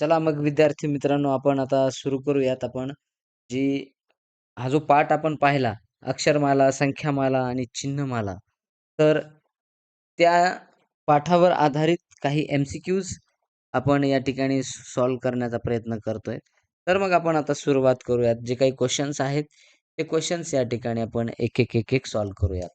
चला मग विद्यार्थी मित्रांनो आपण आता सुरू करूयात आपण जी हा जो पाठ आपण पाहिला अक्षरमाला, संख्यामाला आणि चिन्हमाला. तर त्या पाठावर आधारित काही एम-सी-क्यूज आपण या ठिकाणी सॉल्व्ह करण्याचा प्रयत्न करतोय. तर मग आपण आता सुरुवात करूयात. जे काही क्वेश्चन्स आहेत, ते क्वेश्चन्स या ठिकाणी आपण एक, एक, एक, एक सॉल्व्ह करूयात.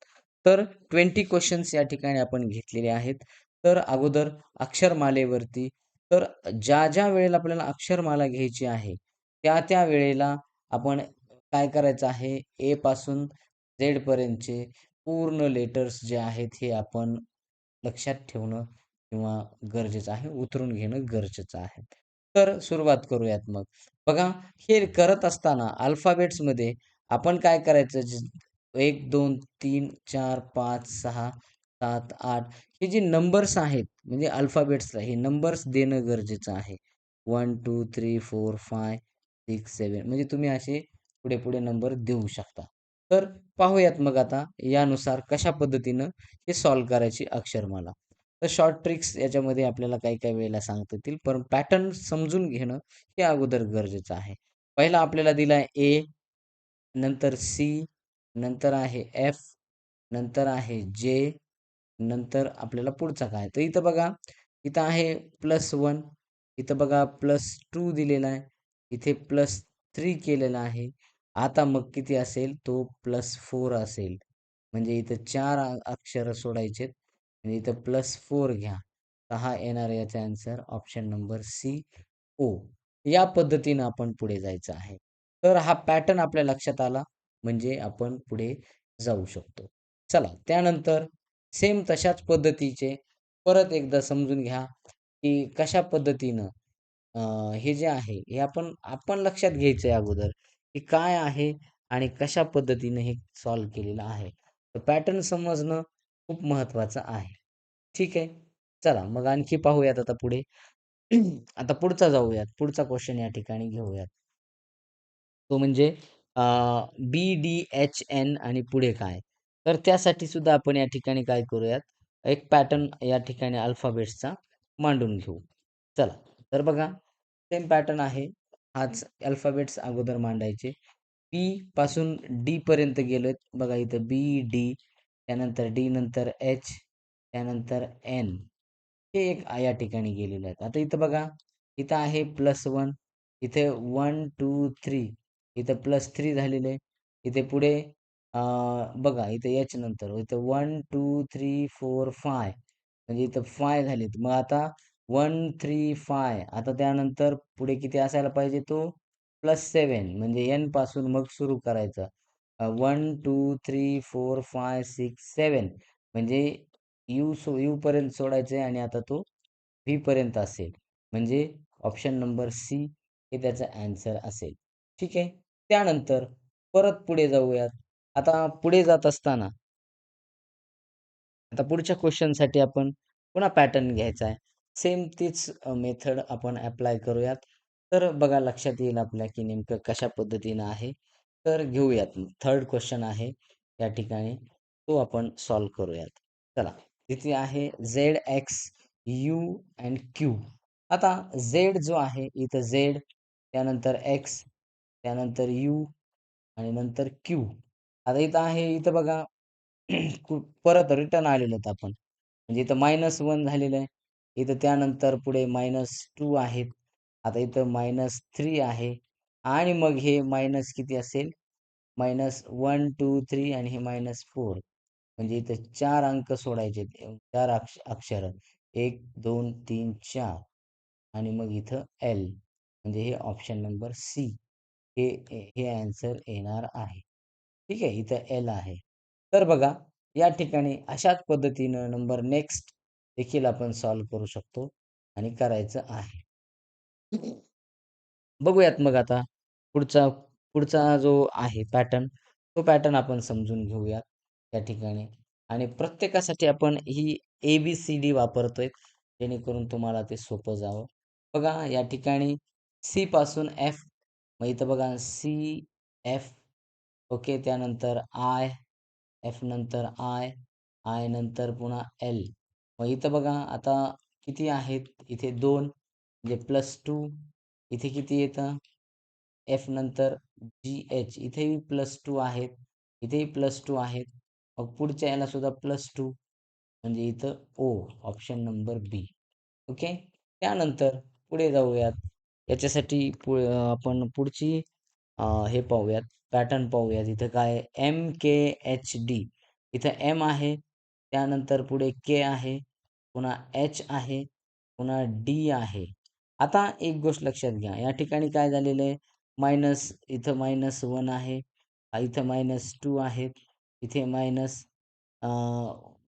तर ट्वेंटी क्वेश्चन्स या ठिकाणी आपण घेतलेले आहेत. तर अगोदर अक्षरमालेवरती तर ज्या-ज्या वेळेला आपल्याला अक्षरमाला घ्यायची आहे, त्या-त्या वेळेला आपण काय करायचं आहे, ए पासून झेड पर्यंतचे पूर्ण लेटर्स जे आहेत, हे आपण लक्षात ठेवणं किंवा गरजेचं आहे, उतरून घेणं गरजेचं आहे. तर सुरुवात करूयात मग. बघा, हे करत असताना अल्फाबेट्समध्ये आपण काय करायचं, 1, 2, 3, 4, 5, 6, 7, 8 हे जे नंबर्स आहेत, म्हणजे अल्फाबेट्सला हे नंबर्स देणं गरजेचं आहे. 1, 2, 3, 4, 5, 6, 7 म्हणजे तुम्ही असे पुढे-पुढे नंबर देऊ शकता. तर पाहूयात मग आता यानुसार कशा पद्धतीनं हे सॉल्व करायची अक्षरमाला. तर शॉर्ट ट्रिक्स याच्यामध्ये आपल्याला काही-काही वेळेला सांगता येतील, पण पॅटर्न समजून घेणं हे अगोदर गरजेचं आहे. पहिला आपल्याला दिला ए, नंतर सी, नंतर आहे एफ, नंतर आहे जे, नंतर आपल्याला पुढचा काय? तर इथं बघा, इथं आहे प्लस वन इथं बघा प्लस टू दिलेला आहे, इथे प्लस थ्री केलेला आहे. आता मग किती असेल? तो प्लस फोर असेल. म्हणजे इथं चार अक्षर सोडायचेत. म्हणजे इथं +4 घ्या. तर हा येणार याचा आन्सर ऑप्शन नंबर सी, ओ. या पद्धतीनं आपण पुढे जायचं आहे. तर हा पॅटर्न आपल्या लक्षात आला, म्हणजे आपण पुढे जाऊ शकतो. चला, त्यानंतर सेम तशाच पद्धतीचे परत एकदा समजून घ्या, की कशा पद्धतीनं हे जे आहे, हे आपण आपण लक्षात घ्यायचं आहे अगोदर, की काय आहे आणि कशा पद्धतीनं हे सॉल्व्ह केलेलं आहे. तर पॅटर्न समजणं खूप महत्त्वाचं आहे. ठीक आहे. चला, मग आणखी पाहूयात आता पुढे. आता पुढचा जाऊयात. पुढचा क्वेश्चन या ठिकाणी घेऊयात. तो म्हणजे बी-डी-एच-एन आणि पुढे काय? तर त्यासाठी सुद्धा आपण या ठिकाणी काय करूयात, एक पॅटर्न या ठिकाणी अल्फाबेट्सचा मांडून घेऊ. चला, तर बघा सेम पॅटर्न आहे. हाच अल्फाबेट्स अगोदर मांडायचे. पी पासून डी पर्यंत गेलोय. बघा इथं बी, डी, त्यानंतर डी नंतर एच, त्यानंतर एन. हे एक या ठिकाणी गेलेले आहेत. आता इथं बघा, इथं आहे प्लस वन इथे 1, 2, 3 इथं +3 झालेलं आहे. इथे पुढे अ, बघा इथे याच्या नंतर इथं 1, 2, 3, 4, 5 म्हणजे इथं 5 झालेत. मग आता 1, 3, 5 आता त्यानंतर पुढे किती असायला पाहिजे तो +7 म्हणजे एनपासून मग सुरू करायचं. अ, 1, 2, 3, 4, 5, 6, 7 म्हणजे यू सो यू पर्यंत सोडायचं आहे आणि आता तो व्ही पर्यंत असेल. म्हणजे ऑप्शन नंबर सी हे त्याचा आन्सर असेल. ठीक आहे. त्यानंतर परत पुढे जाऊयात. आता पुढे जात असताना आता पुढच्या क्वेश्चनसाठी आपण पुन्हा पॅटर्न घ्यायचा आहे. सेम तीच मेथड आपण ॲप्लाय करूयात. तर बघा लक्षात येईल आपल्या, की नेमकं कशा पद्धतीनं आहे. तर घेऊयात. थर्ड क्वेश्चन आहे या ठिकाणी. तो आपण सॉल्व्ह करूयात. चला, तिथे आहे Z, X, U and Q. आता झेड जो आहे, इथं झेड, त्यानंतर एक्स, त्यानंतर यू आणि नंतर क्यू. आता इथं आहे, इथं बघा परत रिटर्न आलेलो आहोत आपण. म्हणजे इथं -1 झालेलं आहे. इथं त्यानंतर पुढे मायनस टू आहेत. आता इथं मायनस थ्री आहे आणि मग हे मायनस किती असेल? -1, 2, 3 आणि हे मायनस फोर म्हणजे इथं चार अंक सोडायचे आहेत. 4 अक्ष अक्षरं. 1, 2, 3, 4 आणि मग इथं एल म्हणजे हे ऑप्शन नंबर सी हे हे आन्सर येणार आहे. ठीक आहे. इथं एल आहे. तर बघा, या ठिकाणी अशाच पद्धतीनं नंबर नेक्स्ट देखील आपण सॉल्व करू शकतो आणि करायचं आहे. बघूयात मग आता पुढचा पुढचा जो आहे पॅटर्न, तो पॅटर्न आपण समजून घेऊयात त्या ठिकाणी आणि प्रत्येकासाठी आपण ही ए-बी-सी-डी वापरतोय, जेणेकरून तुम्हाला ते सोपं जावं. बघा या ठिकाणी सी पासून एफ, मग इथं बघा सी, एफ, ओके. त्यानंतर आय, एफ नंतर आय, आय नंतर पुन्हा एल. मग इथं बघा आता किती आहेत? इथे दोन म्हणजे प्लस टू. इथे किती येतं? एफ नंतर जी एच. इथेही प्लस टू आहेत. इथेही प्लस टू आहेत. मग पुढच्या याला सुद्धा प्लस टू म्हणजे इथं ओ ऑप्शन नंबर बी. ओके? त्यानंतर पुढे जाऊयात. याच्यासाठी पु आपण पुढची हे पाहूयात. पॅटर्न पाहूया. इथं काय एम के एच डी इथं एम आहे. त्यानंतर पुढे के आहे. पुन्हा एच आहे. पुन्हा डी आहे. आता एक गोष्ट लक्षात घ्या. या ठिकाणी काय झालेलं आहे? मायनस इथं मायनस वन आहे. इथं मायनस टू आहेत इथे मायनस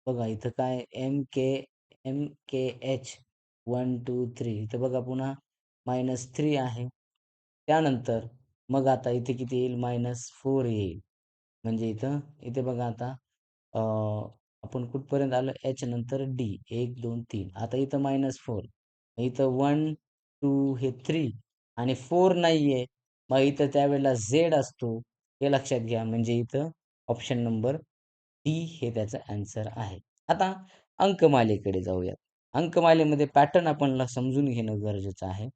बघा इथं काय? M K M K H one two three इथं बघा पुन्हा मायनस थ्री आहे. त्यानंतर मग आता इथे किती येईल? मायनस फोर येईल. म्हणजे इथं इथे बघा आता आपण कुठपर्यंत आलो? एच नंतर डी एक दोन तीन. आता इथं मायनस फोर. इथं वन टू हे थ्री आणि फोर नाहीये. मग इथं त्यावेळेला झेड असतो. हे लक्षात घ्या. म्हणजे इथं ऑप्शन नंबर डी हे त्याचं आन्सर आहे. आता अंकमालेकडे जाऊयात. अंकमालेमध्ये पॅटर्न आपण समजून घेणं गरजेचं आहे.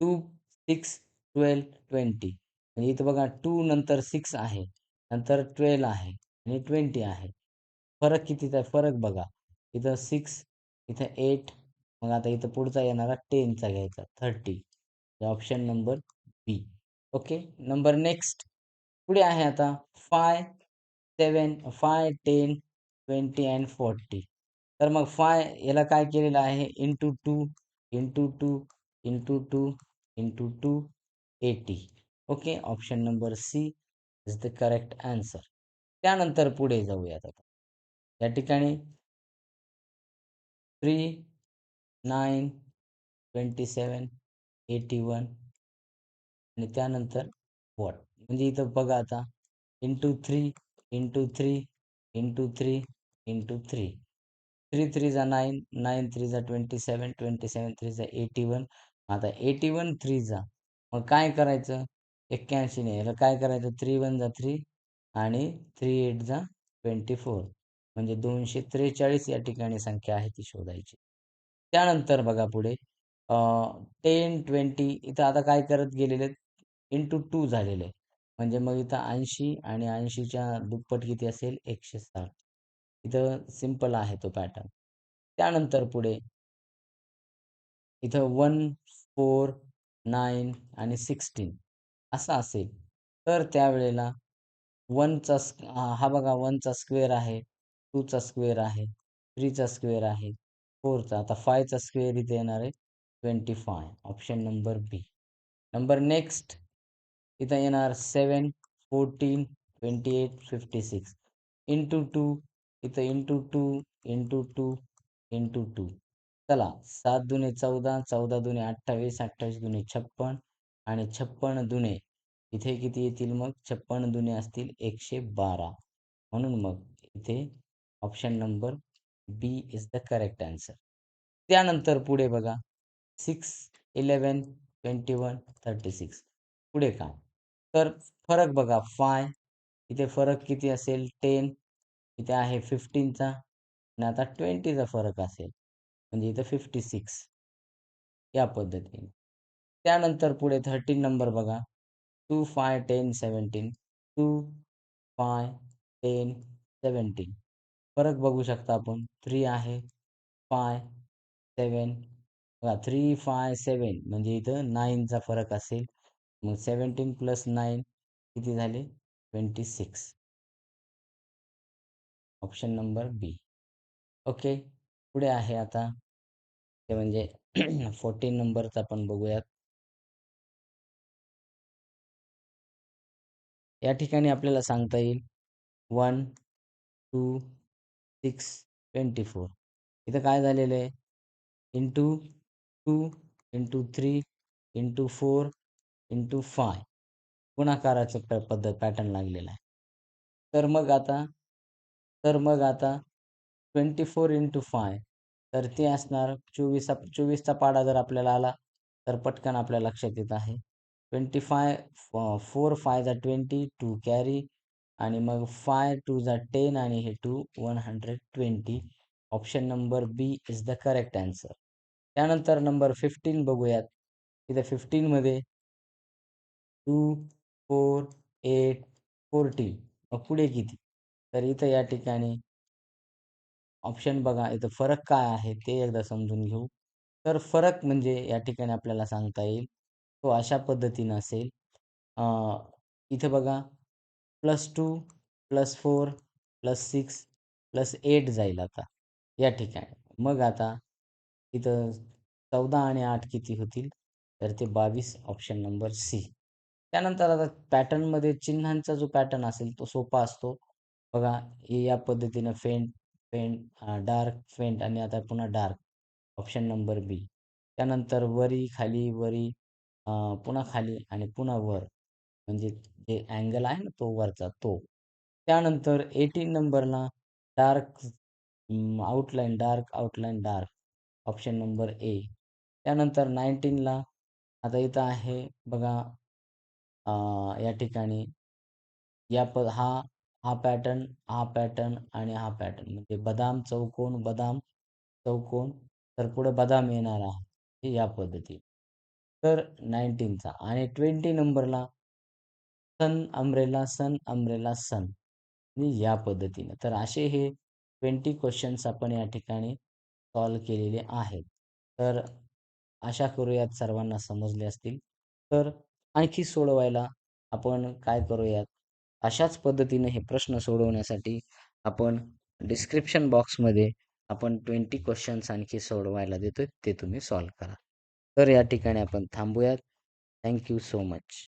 Two six twelve twenty. म्हणजे इथं बघा टू नंतर सिक्स आहे नंतर ट्वेल्व आहे आणि ट्वेंटी आहे. फरक कितीचा फरक बघा. इथं सिक्स इथं एट मग आता इथं पुढचा येणारा टेनचा घ्यायचा thirty. Option number B. Okay? Number next. पुढे आहे आता five seven five ten twenty and forty. तर मग फाय याला काय केलेलं आहे? Into two into two into two into two eighty. Okay? Option number C is the correct answer. त्यानंतर पुढे जाऊयात आता. या ठिकाणी three nine twenty seven eighty one आणि त्यानंतर वॉट? म्हणजे इथं बघा आता. Into three into three into three into three three three जा नाईन नाईन थ्री जा twenty seven twenty seven three जा एटी वन आता एटी वन थ्री जा. मग काय करायचं? एक्क्याऐंशी नाही याला काय करायचं? थ्री वन जा थ्री आणि थ्री एट जा ट्वेंटी फोर म्हणजे दोनशे त्रेचाळीस या ठिकाणी संख्या आहे ती शोधायची. त्यानंतर बघा पुढे. टेन ट्वेंटी इथं आता काय करत गेलेले इंटू टू झालेले म्हणजे मग इथं ऐंशी आणि ऐंशीच्या दुप्पट किती असेल? एकशे साठ. इथं सिंपल आहे तो पॅटर्न त्यानंतर पुढे. इथं वन फोर नाईन आणि सिक्स्टीन असं असेल. तर त्यावेळेला वनचा हा बघा वनचा स्क्वेअर आहे टूचा स्क्वेअर आहे थ्रीचा स्क्वेअर आहे फोरचा आता फायचा स्क्वेअर इथे येणार आहे twenty five. Option number B. Number next इथं येणार seven fourteen twenty eight fifty six. Into two इथं into two into two into two. चला सात दुने चौदा चौदा दुने अठ्ठावीस अठ्ठावीस दुने छप्पन आणि छप्पन दुने इथे किती येतील मग? छप्पन दुने असतील एकशे बारा. म्हणून मग इथे option number B is the correct answer त्यानंतर पुढे बघा. Six eleven twenty one thirty six पुढे काय तर फरक बघा. फाय इथे फरक किती असेल? टेन इथे आहे फिफ्टीनचा आणि आता ट्वेंटीचा फरक असेल. म्हणजे इथं फिफ्टी सिक्स या पद्धतीने. त्यानंतर पुढे थर्टीन नंबर बघा. Two five ten seventeen two five ten seventeen फरक बघू शकता आपण. थ्री आहे. फाय सेवन बघा थ्री फाय सेवन म्हणजे इथं नाईनचा फरक असेल. मग सेवन्टीन प्लस नाईन किती झाले? Twenty six option number B okay पुढे आहे आता. ते म्हणजे फोर्टीन नंबरचा आपण बघूयात. या ठिकाणी आपल्याला सांगता येईल. One two six twenty four इथं काय झालेलं आहे? Into two into three into four into five गुणाकाराचं पद्धत पॅटर्न लागलेला आहे. तर मग आता तर मग आता ट्वेंटी फोर इंटू फाय. तर ते असणार चोवीस चोवीसचा पाडा जर आपल्याला आला तर पटकन आपल्या लक्षात येत आहे. ट्वेंटी फाय फोर फाय जा ट्वेंटी टू कॅरी. आणि मग फाय टू जा टेन आणि हे two one hundred twenty. Option number B is the correct answer. त्यानंतर नंबर 15 बघूयात. इथे 15 मध्ये 2, 4, 8, 14 मग पुढे किती? तर इथं या ठिकाणी ऑप्शन बघा, इथं फरक काय आहे ते एकदा समजून घेऊ. तर फरक म्हणजे या ठिकाणी आपल्याला सांगता येईल, तो अशा पद्धतीनं असेल. इथं बघा plus two plus four plus six plus eight जाईल आता या ठिकाणी. मग आता इथं 14 आणि आठ किती होतील? तर ते 22 ऑप्शन नंबर सी. त्यानंतर आता पॅटर्नमध्ये चिन्हांचा जो पॅटर्न असेल तो सोपा असतो. बघा या पद्धतीनं फेंट, फेंट, डार्क, फेंट आणि आता पुन्हा डार्क ऑप्शन नंबर बी. त्यानंतर वरी, खाली, वरी, पुन्हा खाली आणि पुन्हा वर म्हणजे जे अँगल आहे ना तो वरचा तो. त्यानंतर 18 नंबरला dark outline, dark outline, dark option number A. त्यानंतर 19ला आता इथं आहे बघा या ठिकाणी या प हा हा पॅटर्न, हा पॅटर्न आणि हा पॅटर्न म्हणजे बदाम, चौकोन, बदाम, चौकोन तर पुढे बदाम येणार आहे. हे या पद्धतीने. तर 19चा आणि 20 नंबरला सन, अम्ब्रेला, सन, अम्ब्रेला, सन या पद्धतीने. तर असे हे 20 क्वेश्चन्स आपण या ठिकाणी सॉल्व केलेले आहेत. तर आशा करूयात सर्वांना समजले असतील. तर आणखी सोडवायला आपण काय करूयात, अशाच पद्धतीने हे प्रश्न सोडवण्यासाठी आपण डिस्क्रिप्शन बॉक्समध्ये आपण 20 क्वेश्चन्स आणखी सोडवायला देतोय, ते तुम्ही सॉल्व्ह करा. तर या ठिकाणी आपण थांबूयात. Thank you so much.